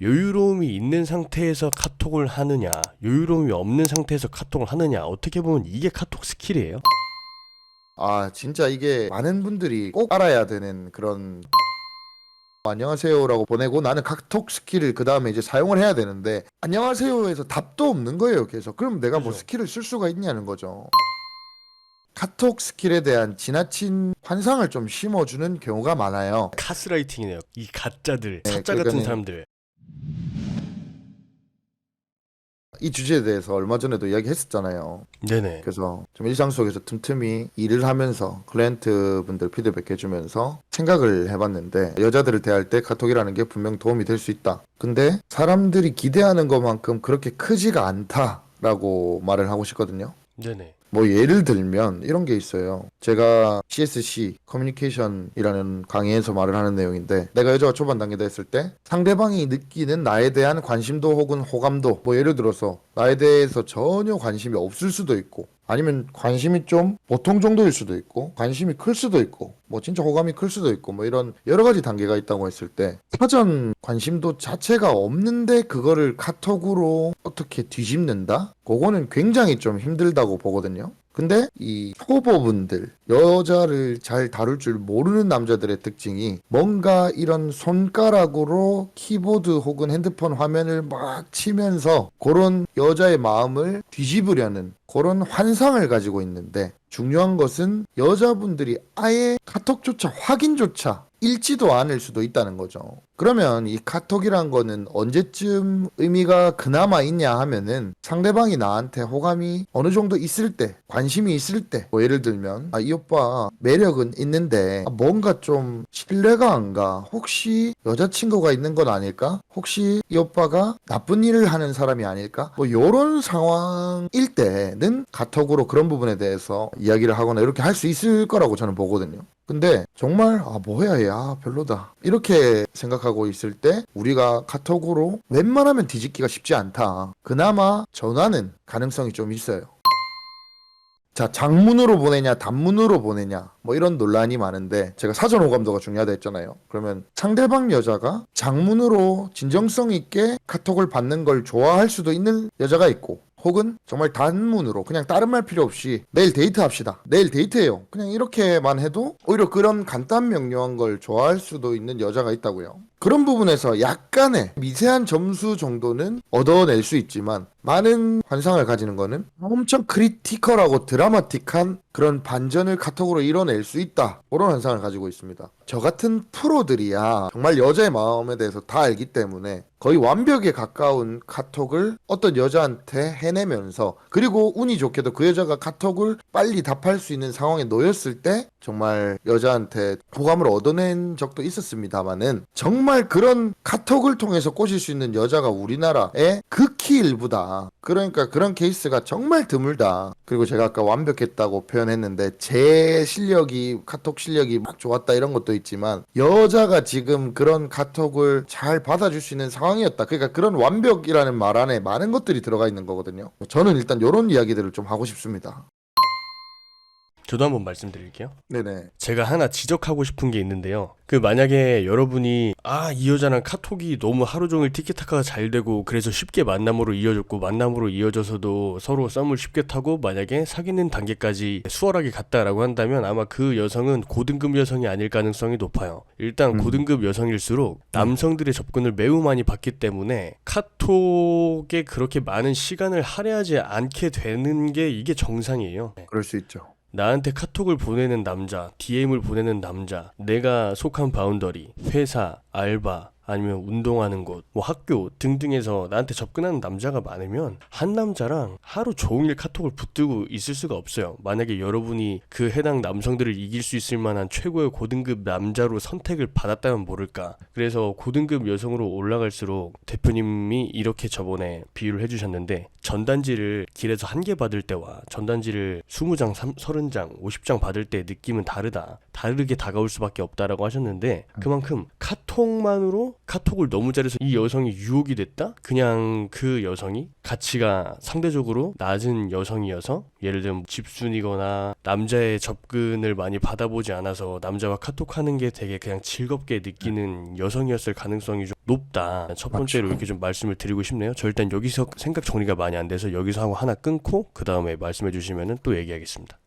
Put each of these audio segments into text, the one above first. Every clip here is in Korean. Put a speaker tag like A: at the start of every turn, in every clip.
A: 여유로움이 있는 상태에서 카톡을 하느냐, 여유로움이 없는 상태에서 카톡을 하느냐, 어떻게 보면 이게 카톡 스킬이에요.
B: 아 진짜 이게 많은 분들이 꼭 알아야 되는 그런 안녕하세요라고 보내고 나는 카톡 스킬을 그 다음에 이제 사용을 해야 되는데 안녕하세요에서 답도 없는 거예요 계속 그럼 내가 뭐
A: 그죠.
B: 스킬을 쓸 수가 있냐는 거죠 카톡 스킬에 대한 지나친 환상을 좀 심어주는 경우가 많아요
A: 카스라이팅이네요. 이 가짜들,
B: 네,
A: 사짜 같은
B: 그러니까는-
A: 사람들.
B: 이 주제에 대해서 얼마 전에도 이야기했었잖아요
A: 네네.
B: 그래서 좀 일상 속에서 틈틈이 일을 하면서 클라이언트 분들 피드백 해주면서 생각을 해봤는데 여자들을 대할 때 카톡이라는 게 분명 도움이 될 수 있다. 근데 사람들이 기대하는 것만큼 그렇게 크지가 않다라고 말을 하고 싶거든요.
A: 네네.
B: 뭐 예를 들면 이런 게 있어요. 제가 CSC 커뮤니케이션이라는 강의에서 말을 하는 내용인데 내가 여자가 초반 단계다 했을 때 상대방이 느끼는 나에 대한 관심도 혹은 호감도 뭐 예를 들어서 나에 대해서 전혀 관심이 없을 수도 있고 아니면 관심이 좀 보통 정도일 수도 있고 관심이 클 수도 있고 뭐 진짜 호감이 클 수도 있고 뭐 이런 여러 가지 단계가 있다고 했을 때 사전 관심도 자체가 없는데 그거를 카톡으로 어떻게 뒤집는다? 그거는 굉장히 좀 힘들다고 보거든요. 근데 이 초보분들 여자를 잘 다룰 줄 모르는 남자들의 특징이 뭔가 이런 손가락으로 키보드 혹은 핸드폰 화면을 막 치면서 그런 여자의 마음을 뒤집으려는 그런 환상을 가지고 있는데 중요한 것은 여자분들이 아예 카톡조차 확인조차 읽지도 않을 수도 있다는 거죠. 그러면 이 카톡이란 거는 언제쯤 의미가 그나마 있냐 하면은 상대방이 나한테 호감이 어느 정도 있을 때, 관심이 있을 때, 뭐 예를 들면, 아, 이 오빠 매력은 있는데 아, 뭔가 좀 신뢰가 안 가. 혹시 여자친구가 있는 건 아닐까? 혹시 이 오빠가 나쁜 일을 하는 사람이 아닐까? 뭐 요런 상황일 때는 카톡으로 그런 부분에 대해서 이야기를 하거나 이렇게 할 수 있을 거라고 저는 보거든요. 근데 정말 아 뭐야 얘 아 별로다 이렇게 생각하 고 있을 때 우리가 카톡으로 웬만하면 뒤집기가 쉽지 않다 그나마 전화는 가능성이 좀 있어요 자 장문으로 보내냐 단문으로 보내냐 뭐 이런 논란이 많은데 제가 사전 호감도가 중요하다 했잖아요 그러면 상대방 여자가 장문으로 진정성 있게 카톡을 받는 걸 좋아할 수도 있는 여자가 있고 혹은 정말 단문으로 그냥 다른 말 필요 없이 내일 데이트 합시다. 내일 데이트해요. 그냥 이렇게만 해도 오히려 그런 간단 명료한 걸 좋아할 수도 있는 여자가 있다고요. 그런 부분에서 약간의 미세한 점수 정도는 얻어낼 수 있지만 많은 환상을 가지는 거는 엄청 크리티컬하고 드라마틱한 그런 반전을 카톡으로 이뤄낼 수 있다. 그런 환상을 가지고 있습니다. 저 같은 프로들이야 정말 여자의 마음에 대해서 다 알기 때문에 거의 완벽에 가까운 카톡을 어떤 여자한테 해내면서 그리고 운이 좋게도 그 여자가 카톡을 빨리 답할 수 있는 상황에 놓였을 때 정말 여자한테 호감을 얻어낸 적도 있었습니다만은 정말 그런 카톡을 통해서 꼬실 수 있는 여자가 우리나라에 극히 일부다. 그러니까 그런 케이스가 정말 드물다. 그리고 제가 아까 완벽했다고 표현했는데 제 실력이 카톡 실력이 막 좋았다 이런 것도 있지만 여자가 지금 그런 카톡을 잘 받아줄 수 있는 상황이었다. 그러니까 그런 완벽이라는 말 안에 많은 것들이 들어가 있는 거거든요. 저는 일단 이런 이야기들을 좀 하고 싶습니다.
A: 저도 한번 말씀드릴게요.
B: 네네.
A: 제가 하나 지적하고 싶은 게 있는데요. 그 만약에 여러분이 아 이 여자랑 카톡이 너무 하루 종일 티키타카가 잘 되고 그래서 쉽게 만남으로 이어졌고 만남으로 이어져서도 서로 썸을 쉽게 타고 만약에 사귀는 단계까지 수월하게 갔다라고 한다면 아마 그 여성은 고등급 여성이 아닐 가능성이 높아요. 일단
B: 음.
A: 고등급 여성일수록 남성들의 접근을 매우 많이 받기 때문에 카톡에 그렇게 많은 시간을 할애하지 않게 되는 게 이게 정상이에요.
B: 그럴 수 있죠.
A: 나한테 카톡을 보내는 남자, DM을 보내는 남자, 내가 속한 바운더리, 회사, 알바, 아니면 운동하는 곳, 뭐 학교 등등에서 나한테 접근하는 남자가 많으면 한 남자랑 하루 종일 카톡을 붙들고 있을 수가 없어요. 만약에 여러분이 그 해당 남성들을 이길 수 있을 만한 최고의 고등급 남자로 선택을 받았다면 모를까. 그래서 고등급 여성으로 올라갈수록 대표님이 이렇게 저번에 비유를 해주셨는데 전단지를 길에서 한 개 받을 때와 전단지를 20장, 30장, 50장 받을 때 느낌은 다르다. 다르게 다가올 수밖에 없다라고 하셨는데 그만큼 카톡만으로 카톡을 너무 잘해서 이 여성이 유혹이 됐다? 그냥 그 여성이 가치가 상대적으로 낮은 여성이어서 예를 들면 집순이거나 남자의 접근을 많이 받아보지 않아서 남자와 카톡하는 게 되게 그냥 즐겁게 느끼는 여성이었을 가능성이 좀 높다. 첫 번째로
B: 맞죠.
A: 이렇게 좀 말씀을 드리고 싶네요. 저 일단 여기서 생각 정리가 많이 안 돼서 여기서 하고 하나 끊고 그 다음에 말씀해 주시면은 또 얘기하겠습니다.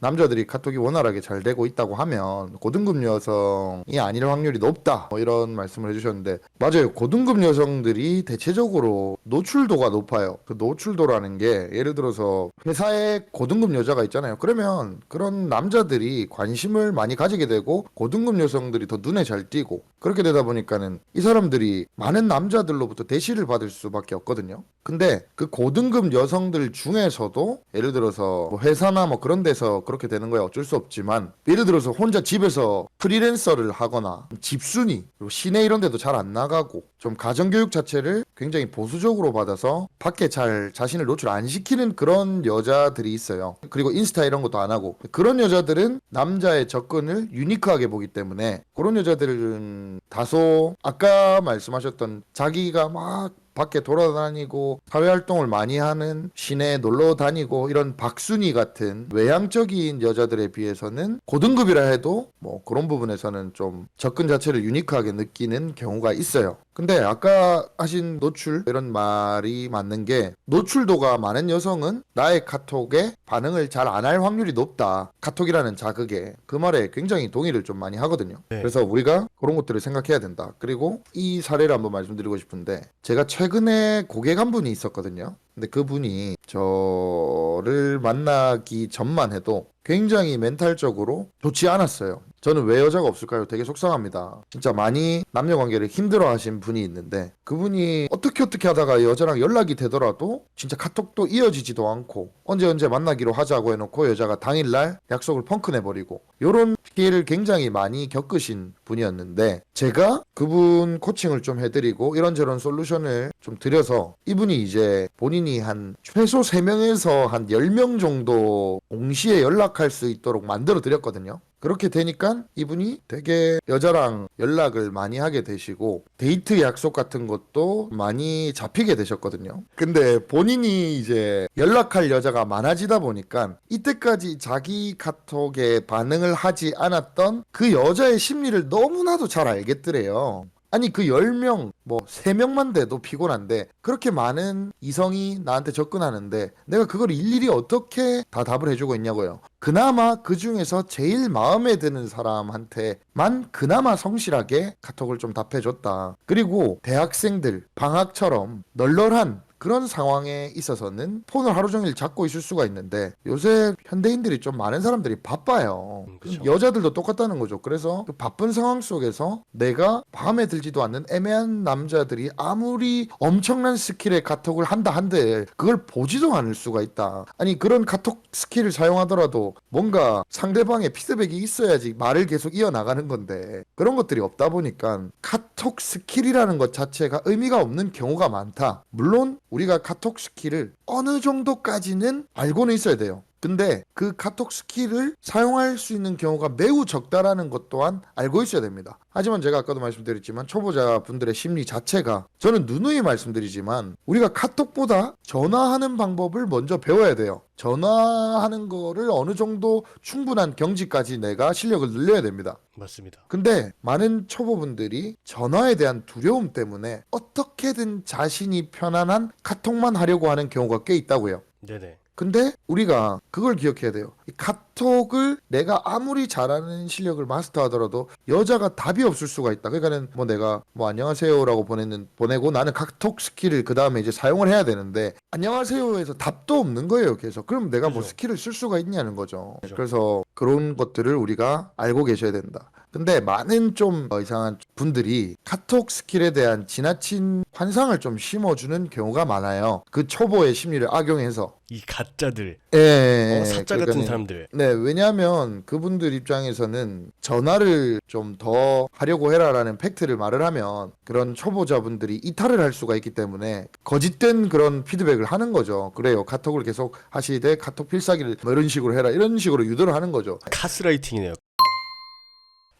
B: 남자들이 카톡이 원활하게 잘 되고 있다고 하면 고등급 여성이 아닐 확률이 높다. 뭐 이런 말씀을 해주셨는데 맞아요. 고등급 여성들이 대체적으로 노출도가 높아요. 그 노출도라는 게 예를 들어서 회사에 고등급 여자가 있잖아요. 그러면 그런 남자들이 관심을 많이 가지게 되고 고등급 여성들이 더 눈에 잘 띄고 그렇게 되다 보니까는 이 사람들이 많은 남자들로부터 대시를 받을 수밖에 없거든요. 근데 그 고등급 여성들 중에서도 예를 들어서 뭐 회사나 뭐 그런 데서 그렇게 되는 거야. 어쩔 수 없지만 예를 들어서 혼자 집에서 프리랜서를 하거나 집순이 그리고 시내 이런 데도 잘 안 나가고 좀 가정교육 자체를 굉장히 보수적으로 받아서 밖에 잘 자신을 노출 안 시키는 그런 여자들이 있어요. 그리고 인스타 이런 것도 안 하고. 그런 여자들은 남자의 접근을 유니크하게 보기 때문에 그런 여자들은 다소 아까 말씀하셨던 자기가 막 밖에 돌아다니고 사회활동을 많이 하는 시내에 놀러 다니고 이런 박순이 같은 외향적인 여자들에 비해서는 고등급이라 해도 뭐 그런 부분에서는 좀 접근 자체를 유니크하게 느끼는 경우가 있어요. 근데 아까 하신 노출 이런 말이 맞는 게 노출도가 많은 여성은 나의 카톡에 반응을 잘 안 할 확률이 높다. 카톡이라는 자극에 그 말에 굉장히 동의를 좀 많이 하거든요.
A: 네.
B: 그래서 우리가 그런 것들을 생각해야 된다. 그리고 이 사례를 한번 말씀드리고 싶은데 제가 최근 에 고객 한 분이 있었거든요. 근데 그분이 저를 만나기 전만 해도 굉장히 멘탈적으로 좋지 않았어요. 저는 왜 여자가 없을까요? 되게 속상합니다. 진짜 많이 남녀 관계를 힘들어 하신 분이 있는데 그분이 어떻게 어떻게 하다가 여자랑 연락이 되더라도 진짜 카톡도 이어지지도 않고 언제 언제 만나기로 하자고 해놓고 여자가 당일날 약속을 펑크 내버리고 요런 피해를 굉장히 많이 겪으신 분이었는데 제가 그분 코칭을 좀 해드리고 이런저런 솔루션을 좀 드려서 이분이 이제 본인 이 한 최소 3명에서 한 10명 정도 동시에 연락할 수 있도록 만들어 드렸거든요. 그렇게 되니까 이분이 되게 여자랑 연락을 많이 하게 되시고 데이트 약속 같은 것도 많이 잡히게 되셨거든요. 근데 본인이 이제 연락할 여자가 많아지다 보니까 이때까지 자기 카톡에 반응을 하지 않았던 그 여자의 심리를 너무나도 잘 알겠더래요. 아니 그 10명 뭐 3명만 돼도 피곤한데 그렇게 많은 이성이 나한테 접근하는데 내가 그걸 일일이 어떻게 다 답을 해주고 있냐고요. 그나마 그 중에서 제일 마음에 드는 사람한테만 그나마 성실하게 카톡을 좀 답해줬다. 그리고 대학생들 방학처럼 널널한 그런 상황에 있어서는 폰을 하루 종일 잡고 있을 수가 있는데 요새 현대인들이 좀 많은 사람들이 바빠요.
A: 음, 그쵸.
B: 여자들도 똑같다는 거죠. 그래서 그 바쁜 상황 속에서 내가 마음에 들지도 않는 애매한 남자들이 아무리 엄청난 스킬의 카톡을 한다 한들 그걸 보지도 않을 수가 있다. 아니 그런 카톡 스킬을 사용하더라도 뭔가 상대방의 피드백이 있어야지 말을 계속 이어나가는 건데 그런 것들이 없다 보니까 카톡 스킬이라는 것 자체가 의미가 없는 경우가 많다. 물론 우리가 카톡 스킬을 어느 정도까지는 알고는 있어야 돼요. 근데 그 카톡 스킬을 사용할 수 있는 경우가 매우 적다라는 것 또한 알고 있어야 됩니다. 하지만 제가 아까도 말씀드렸지만 초보자 분들의 심리 자체가 저는 누누이 말씀드리지만 우리가 카톡보다 전화하는 방법을 먼저 배워야 돼요. 전화하는 거를 어느 정도 충분한 경지까지 내가 실력을 늘려야 됩니다.
A: 맞습니다.
B: 근데 많은 초보분들이 전화에 대한 두려움 때문에 어떻게든 자신이 편안한 카톡만 하려고 하는 경우가 꽤 있다고요.
A: 네네.
B: 근데 우리가 그걸 기억해야 돼요. 이 카톡을 내가 아무리 잘하는 실력을 마스터하더라도 여자가 답이 없을 수가 있다. 그러니까는 뭐 내가 뭐 안녕하세요라고 보내는 보내고 나는 카톡 스킬을 그 다음에 이제 사용을 해야 되는데 안녕하세요에서 답도 없는 거예요. 계속 그럼 내가 뭐
A: 그죠.
B: 스킬을 쓸 수가 있냐는 거죠.
A: 그죠.
B: 그래서 그런 것들을 우리가 알고 계셔야 된다. 근데 많은 좀 어, 이상한 분들이 카톡 스킬에 대한 지나친 환상을 좀 심어주는 경우가 많아요. 그 초보의 심리를 악용해서.
A: 이 가짜들,
B: 예.
A: 어, 사짜 같은
B: 그러니까는
A: 사람들.
B: 네, 왜냐하면 그분들 입장에서는 전화를 좀 더 하려고 해라라는 팩트를 말을 하면 그런 초보자분들이 이탈을 할 수가 있기 때문에 거짓된 그런 피드백을 하는 거죠. 그래요. 카톡을 계속 하시되 카톡 필사기를 뭐 이런 식으로 해라 이런 식으로 유도를 하는 거죠.
A: 카스라이팅이네요.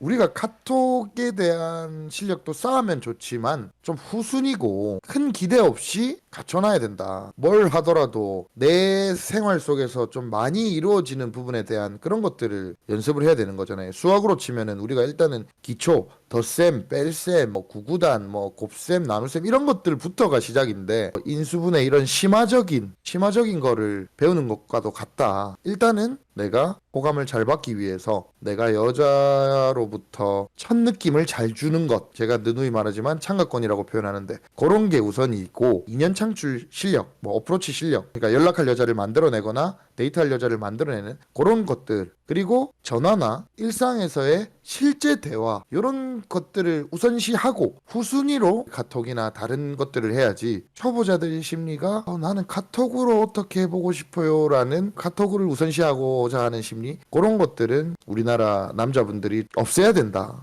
B: 우리가 카톡에 대한 실력도 쌓으면 좋지만 좀 후순이고 큰 기대 없이 갖춰놔야 된다. 뭘 하더라도 내 생활 속에서 좀 많이 이루어지는 부분에 대한 그런 것들을 연습을 해야 되는 거잖아요. 수학으로 치면은 우리가 일단은 기초, 덧셈, 뺄셈, 뭐 구구단, 뭐 곱셈, 나눗셈 이런 것들부터가 시작인데 인수분해 이런 심화적인 심화적인 거를 배우는 것과도 같다. 일단은 내가 호감을 잘 받기 위해서 내가 여자로부터 첫 느낌을 잘 주는 것. 제가 느누이 말하지만 창가권이라고 표현하는데 그런 게 우선이 있고 인연 창출 실력 뭐 어프로치 실력. 그러니까 연락할 여자를 만들어내거나 데이트할 여자를 만들어내는 그런 것들. 그리고 전화나 일상에서의 실제 대화 이런 것들을 우선시하고 후순위로 카톡이나 다른 것들을 해야지 초보자들의 심리가 어, 나는 카톡으로 어떻게 해보고 싶어요라는 카톡을 우선시하고자 하는 심리 그런 것들은 우리나라 남자분들이 없애야 된다.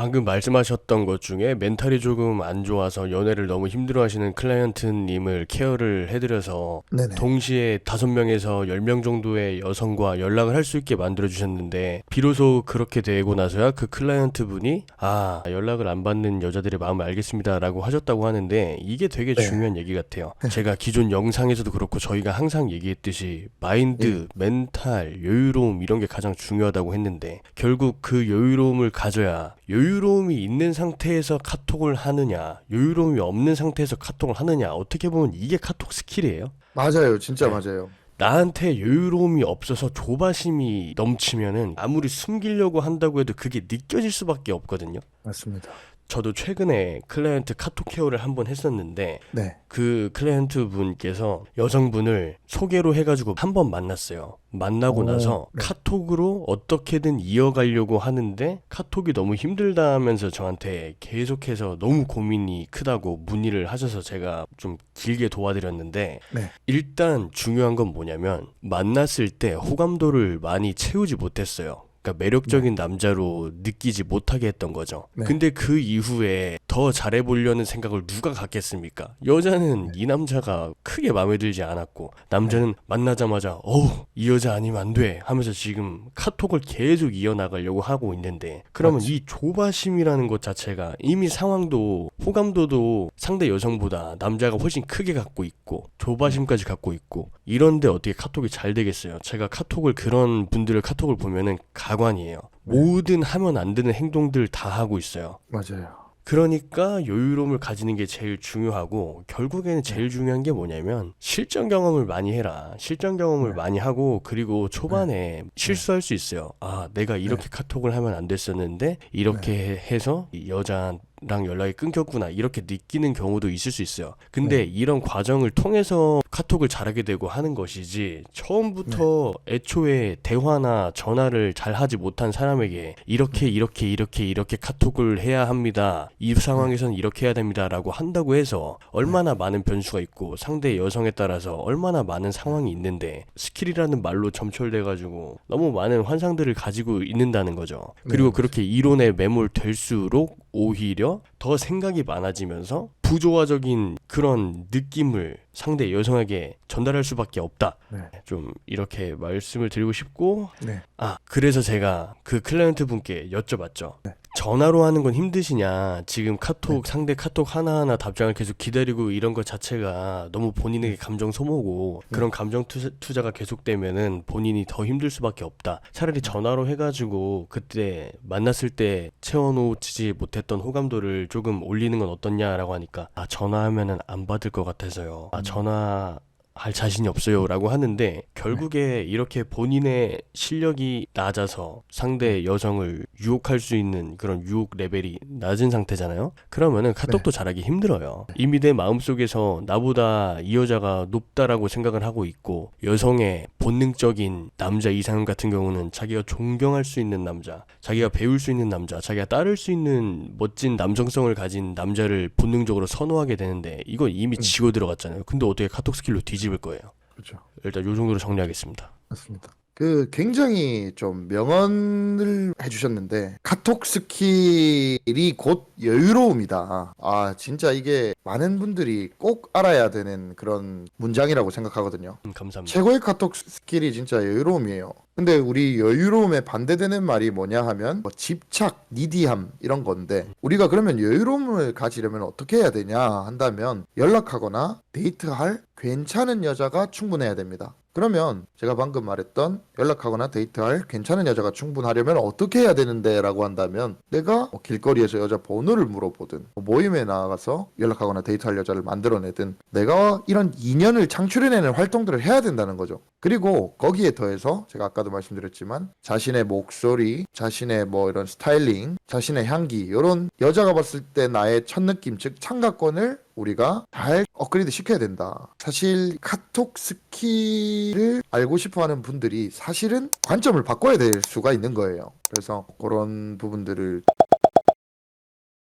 A: 방금 말씀하셨던 것 중에 멘탈이 조금 안 좋아서 연애를 너무 힘들어 하시는 클라이언트님을 케어를 해드려서
B: 네네.
A: 동시에 다섯 명에서 열 명 정도의 여성과 연락을 할 수 있게 만들어 주셨는데 비로소 그렇게 되고 나서야 그 클라이언트 분이 아 연락을 안 받는 여자들의 마음을 알겠습니다 라고 하셨다고 하는데 이게 되게
B: 네.
A: 중요한 얘기 같아요. 제가 기존 영상에서도 그렇고 저희가 항상 얘기했듯이 마인드,
B: 네.
A: 멘탈, 여유로움 이런 게 가장 중요하다고 했는데 결국 그 여유로움을 가져야 여유로움이 있는 상태에서 카톡을 하느냐, 여유로움이 없는 상태에서 카톡을 하느냐 어떻게 보면 이게 카톡 스킬이에요.
B: 맞아요, 진짜
A: 네.
B: 맞아요.
A: 나한테 여유로움이 없어서 조바심이 넘치면은 아무리 숨기려고 한다고 해도 그게 느껴질 수밖에 없거든요.
B: 맞습니다.
A: 저도 최근에 클라이언트 카톡 케어를 한 번 했었는데
B: 네,
A: 그 클라이언트 분께서 여성분을 소개로 해가지고 한 번 만났어요. 만나고
B: 오,
A: 나서
B: 네.
A: 카톡으로 어떻게든 이어가려고 하는데 카톡이 너무 힘들다 하면서 저한테 계속해서 너무 고민이 크다고 문의를 하셔서 제가 좀 길게 도와드렸는데
B: 네.
A: 일단 중요한 건 뭐냐면 만났을 때 호감도를 많이 채우지 못했어요. 그러니까 매력적인 남자로 느끼지 못하게 했던 거죠.
B: 네.
A: 근데 그 이후에 더 잘해보려는 생각을 누가 갖겠습니까? 여자는 이 남자가 크게 마음에 들지 않았고 남자는 만나자마자 어우 이 여자 아니면 안 돼 하면서 지금 카톡을 계속 이어나가려고 하고 있는데 그러면
B: 그렇지.
A: 이 조바심이라는 것 자체가 이미 상황도 호감도도 상대 여성보다 남자가 훨씬 크게 갖고 있고 조바심까지 갖고 있고 이런데 어떻게 카톡이 잘 되겠어요? 제가 카톡을 그런 분들을 카톡을 보면은 가관이에요.
B: 네.
A: 모든 하면 안 되는 행동들 다 하고 있어요.
B: 맞아요.
A: 그러니까 여유로움을 가지는 게 제일 중요하고 결국에는 제일 중요한 게 뭐냐면 실전 경험을 많이 해라. 실전 경험을
B: 네.
A: 많이 하고 그리고 초반에 실수할 수 있어요. 아, 내가 이렇게 카톡을 하면 안 됐었는데 이렇게 해서 이 여자 랑 연락이 끊겼구나 이렇게 느끼는 경우도 있을 수 있어요. 근데 이런 과정을 통해서 카톡을 잘하게 되고 하는 것이지 처음부터 애초에 대화나 전화를 잘 하지 못한 사람에게 이렇게 이렇게 이렇게 이렇게 카톡을 해야 합니다. 이 상황에서는 이렇게 해야 됩니다라고 한다고 해서 얼마나 많은 변수가 있고 상대 여성에 따라서 얼마나 많은 상황이 있는데 스킬이라는 말로 점철돼 가지고 너무 많은 환상들을 가지고 있는다는 거죠. 그리고
B: 네.
A: 그렇게 이론에 매몰될수록 오히려 더 생각이 많아지면서 부조화적인 그런 느낌을 상대 여성에게 전달할 수밖에 없다.
B: 네.
A: 좀 이렇게 말씀을 드리고 싶고
B: 네.
A: 아 그래서 제가 그 클라이언트 분께 여쭤봤죠.
B: 네.
A: 전화로 하는 건 힘드시냐? 지금 카톡 상대 카톡 하나하나 답장을 계속 기다리고 이런 것 자체가 너무 본인에게 감정 소모고
B: 네.
A: 그런 감정 투자, 투자 가 계속되면은 본인이 더 힘들 수밖에 없다. 차라리 전화로 해가지고 그때 만났을 때 채워놓지 못했던 호감도를 조금 올리는 건 어떻냐라고 하니까 아 전화하면은 안 받을 것 같아서요. 아 전화 할 자신이 없어요 라고 하는데 결국에 이렇게 본인의 실력이 낮아서 상대 여성을 유혹할 수 있는 그런 유혹 레벨이 낮은 상태잖아요. 그러면은 카톡도 잘하기 힘들어요. 이미 내 마음속에서 나보다 이 여자가 높다라고 생각을 하고 있고 여성의 본능적인 남자 이상 같은 경우는 자기가 존경할 수 있는 남자, 자기가 배울 수 있는 남자, 자기가 따를 수 있는 멋진 남성성을 가진 남자를 본능적으로 선호하게 되는데 이건 이미
B: 음.
A: 지고 들어갔잖아요. 근데 어떻게 카톡 스킬로 뒤집을 거예요?
B: 그렇죠.
A: 일단 요 정도로 정리하겠습니다.
B: 맞습니다. 그 굉장히 좀 명언을 해주셨는데 카톡 스킬이 곧 여유로움이다. 아 진짜 이게 많은 분들이 꼭 알아야 되는 그런 문장이라고 생각하거든요.
A: 음, 감사합니다.
B: 최고의 카톡 스킬이 진짜 여유로움이에요. 근데 우리 여유로움에 반대되는 말이 뭐냐 하면 뭐 집착, 니디함 이런 건데 우리가 그러면 여유로움을 가지려면 어떻게 해야 되냐 한다면 연락하거나 데이트할 괜찮은 여자가 충분해야 됩니다. 그러면 제가 방금 말했던 연락하거나 데이트할 괜찮은 여자가 충분하려면 어떻게 해야 되는데 라고 한다면 내가 뭐 길거리에서 여자 번호를 물어보든 뭐 모임에 나가서 연락하거나 데이트할 여자를 만들어내든 내가 이런 인연을 창출해내는 활동들을 해야 된다는 거죠. 그리고 거기에 더해서 제가 아까도 말씀드렸지만 자신의 목소리, 자신의 뭐 이런 스타일링, 자신의 향기 이런 여자가 봤을 때 나의 첫 느낌 즉 참가권을 우리가 잘 업그레이드 시켜야 된다. 사실 카톡 스킬을 알고 싶어 하는 분들이 사실은 관점을 바꿔야 될 수가 있는 거예요. 그래서 그런 부분들을